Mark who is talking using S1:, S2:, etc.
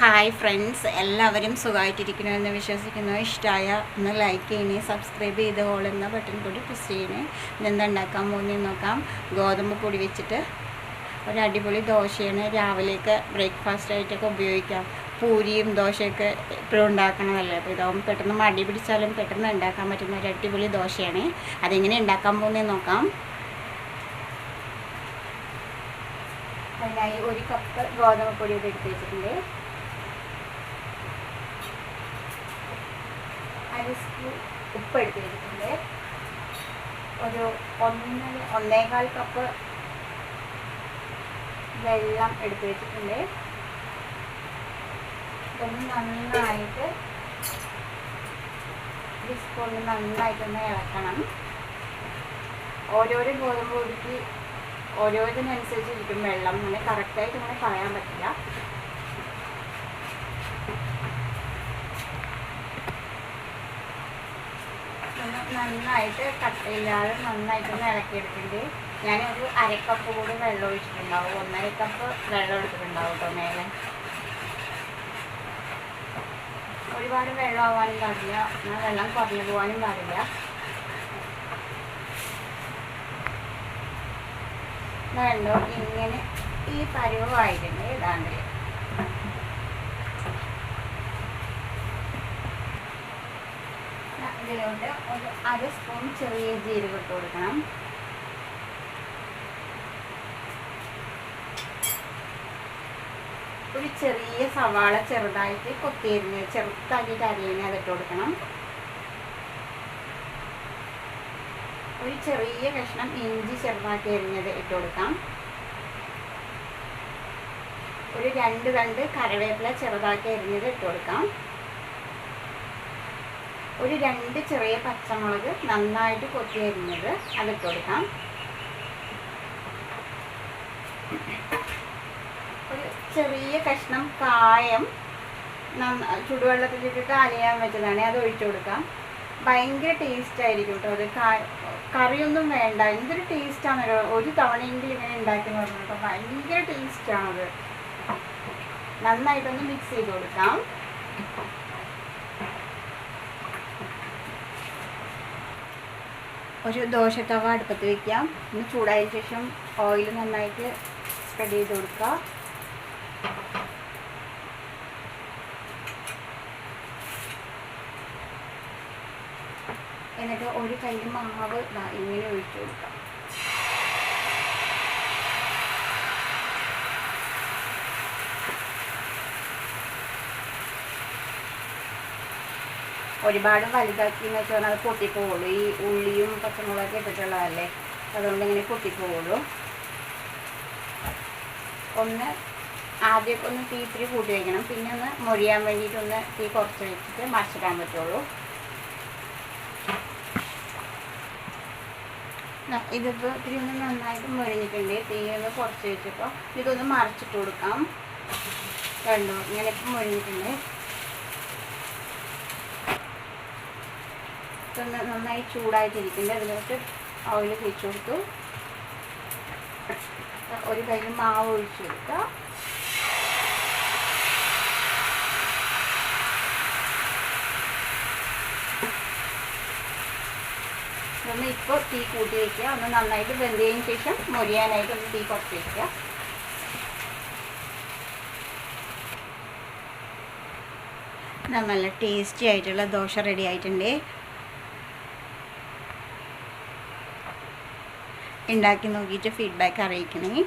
S1: Hi friends എല്ലാവരും സുഖമായിട്ടിരിക്കണമെന്ന് വിശ്വസിക്കുന്നു. ഇഷ്ടമായ ഒന്ന് ലൈക്ക് ചെയ്യണേ സബ്സ്ക്രൈബ് ചെയ്ത് എന്ന ബട്ടൺ കൂടി പ്രസ് ചെയ്യണേ. ഇതെന്താ ഉണ്ടാക്കാൻ പോകുന്നത് നോക്കാം. ഗോതമ്പ് പൊടി വെച്ചിട്ട് ഒരു അടിപൊളി ദോശയാണ് രാവിലെയൊക്കെ ബ്രേക്ക്ഫാസ്റ്റ് ആയിട്ടൊക്കെ ഉപയോഗിക്കാം. പൂരിയും ദോശയൊക്കെ എപ്പോഴും ഉണ്ടാക്കണമല്ലോ അപ്പോൾ ഇതാകുമ്പോൾ പെട്ടെന്ന് മടി പിടിച്ചാലും പെട്ടെന്ന് ഉണ്ടാക്കാൻ പറ്റുന്ന ഒരു അടിപൊളി ദോശയാണ്. അതെങ്ങനെ ഉണ്ടാക്കാൻ പോകുന്നതെന്ന് നോക്കാം. അതിനായി ഒരു കപ്പ് ഗോതമ്പ് പൊടി എടുത്ത് വെച്ചിട്ടുണ്ട്. അര സ്പൂൺ ഉപ്പ് എടുത്തിരിക്കുന്നത് ഒരു ഒന്നര ഒന്നേകാൽ കപ്പ് വെള്ളം എടുത്തു വെച്ചിട്ടുണ്ട്. ഇതൊന്ന് നന്നായിട്ട് ഈ സ്പൂണിൽ നന്നായിട്ടൊന്ന് ഇളക്കണം. ഓരോരോ ഗോതമ്പ് പൊടിക്ക് ഓരോ ഇതിനനുസരിച്ചിരിക്കും വെള്ളം. അങ്ങനെ കറക്റ്റായിട്ട് അങ്ങനെ പറയാൻ പറ്റില്ല ഒന്ന് നന്നായിട്ട് കട്ടയില്ലാതെ നന്നായിട്ടൊന്ന് ഇളക്കിയെടുത്തിട്ട് ഞാനൊരു അരക്കപ്പ് കൂടി വെള്ളം ഒഴിച്ചിട്ടുണ്ടാവും. ഒന്നര കപ്പ് വെള്ളം എടുത്തിട്ടുണ്ടാവും കേട്ടോ മേലെ. ഒരുപാട് വെള്ളം ആവാനും പാടില്ല. എന്നാൽ വെള്ളം കുറഞ്ഞു പോകാനും പാടില്ല. വേണ്ടോ ഇങ്ങനെ ഈ പരുവായിട്ടുണ്ട് ഏതാണ്ട് ഇതിലോട്ട് ഒരു അര സ്പൂൺ ചെറിയ ജീരകം ഇട്ട് കൊടുക്കണം. ഒരു ചെറിയ സവാള ചെറുതായിട്ട് കൊത്തിയരിഞ്ഞ് ചെറുത്താക്കിയിട്ട് അരിയണേ അതിട്ട് കൊടുക്കണം. ഒരു ചെറിയ കഷ്ണം ഇഞ്ചി ചെറുതാക്കി അരിഞ്ഞത് ഇട്ട് കൊടുക്കാം. ഒരു രണ്ട് രണ്ട് കറിവേപ്പില ചെറുതാക്കി അരിഞ്ഞത് ഇട്ട് കൊടുക്കാം. ഒരു രണ്ട് ചെറിയ പച്ചമുളക് നന്നായിട്ട് കൊത്തി അരിഞ്ഞത് അതിട്ട് കൊടുക്കാം. ഒരു ചെറിയ കഷ്ണം കായം ചുടുവെള്ളത്തിലിട്ടിട്ട് അലിയാൻ വെച്ചതാണ്. അത് ഒഴിച്ചു കൊടുക്കാം. ഭയങ്കര ടേസ്റ്റ് ആയിരിക്കും കേട്ടോ അത്. കറിയൊന്നും വേണ്ട. എന്തൊരു ടേസ്റ്റാണ് ഒരു തവണയെങ്കിലും ഇങ്ങനെ ഉണ്ടാക്കി നോക്കണം കേട്ടോ ഭയങ്കര ടേസ്റ്റാണത് നന്നായിട്ടൊന്ന് മിക്സ് ചെയ്ത് കൊടുക്കാം. ഒരു ദോശത്തവ അടുപ്പത്ത് വെക്കാം. ഒന്ന് ചൂടായ ശേഷം ഓയിൽ നന്നായിട്ട് സ്പ്രെഡ് ചെയ്ത് കൊടുക്കുക. എന്നിട്ട് ഒരു കൈ മാവ് ഇങ്ങനെ ഒഴിച്ചു കൊടുക്കാം. ഒരുപാട് വലുതാക്കി എന്ന് വെച്ചാൽ അത് പൊട്ടിപ്പോവുള്ളൂ ഈ ഉള്ളിയും പച്ചമുളകൊക്കെ ഇട്ടിട്ടുള്ളതല്ലേ? അതുകൊണ്ട് ഇങ്ങനെ പൊട്ടിപ്പോവുള്ളൂ ഒന്ന് ആദ്യമൊക്കെ ഒന്ന് തീ ഇത്തിരി കൂട്ടി വയ്ക്കണം പിന്നെ ഒന്ന് മൊരിയാൻ വേണ്ടിയിട്ടൊന്ന് തീ കുറച്ച് വെച്ചിട്ട് മറിച്ചിടാൻ പറ്റുള്ളൂ. ഇതിപ്പോൾ ഇത്തിരി ഒന്ന് നന്നായിട്ട് മുരിഞ്ഞിട്ടുണ്ട്. തീ ഒന്ന് കുറച്ച് വെച്ചപ്പോൾ ഇതൊന്ന് മറിച്ചിട്ട് കൊടുക്കാം. കണ്ടു? ഇങ്ങനെ ഇപ്പം മൊരിഞ്ഞിട്ടുണ്ട്. ഇതൊന്ന് നന്നായി ചൂടായിട്ടിരിക്കുന്നത് അതിലോട്ട് ഓയിൽ തേച്ച് കൊടുത്തു. ഒരു കൈ മാവ് ഒഴിച്ചു കൊടുക്കുക. ഒന്ന് ഇപ്പോൾ തീ കൂട്ടി വയ്ക്കുക ഒന്ന് നന്നായിട്ട് വെന്തതിന് ശേഷം മൊരിയാനായിട്ട് ഒന്ന് തീ കുറച്ച് വയ്ക്കുക നല്ല ടേസ്റ്റി ആയിട്ടുള്ള ദോശ റെഡി ആയിട്ടുണ്ട്. ഉണ്ടാക്കി നോക്കിയിട്ട് ഫീഡ്ബാക്ക് അറിയിക്കണേ.